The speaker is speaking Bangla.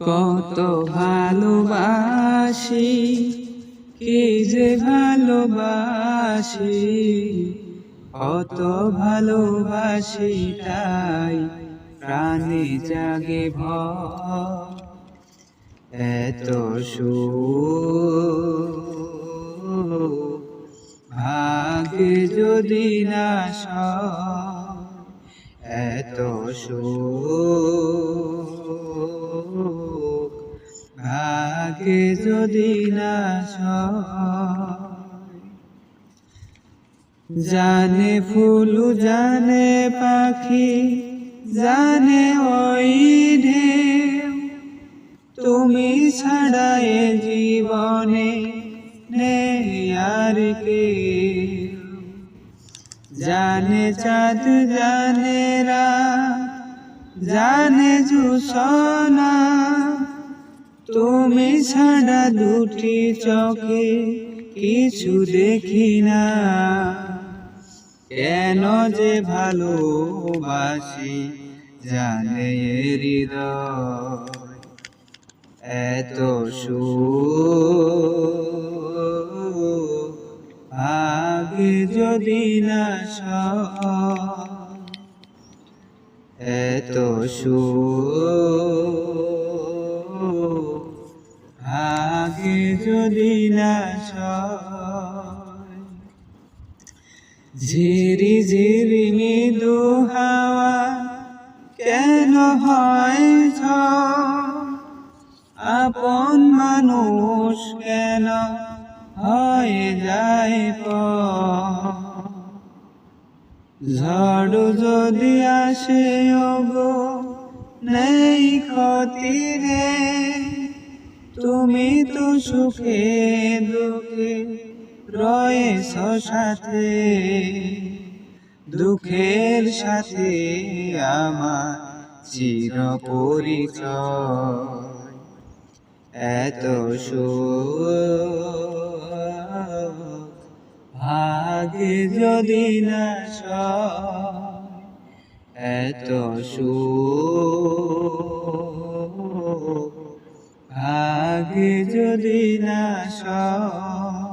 কত ভালোবাসি, কে যে ভালোবাসি, কত ভালোবাসি তাই প্রাণে জাগে ভয়। এত ভাগে যদি না এত সুখ ভাগে যদি না জানে ফুল, জানে পাখি, জানে ওই ঢেউ। তুমি ছাড়া এ জীবনে নেই আর কে জানে চাঁদ, জানে রাত, জানে জুসনা ছাড়া দুটি চোখে কিছু দেখি না। কেন যে ভালোবাসি জানে হৃদয় এত সুখ ভাগে যদি না এত সুখ যদি না। ঝিরি ঝিরি মৃদু হাওয়া কেন হয়? আপন মানুষ কেন হয়ে যায়? ঝড় যদি আসে, ওগো নেই ক্ষতি রে তুমি তো সুখে দুঃখে রয়েছ সাথে দুঃখের সাথে আমার চির পরিচয় এত সুখ ভাগে যদি না সয়, এত সুখ যদি না সব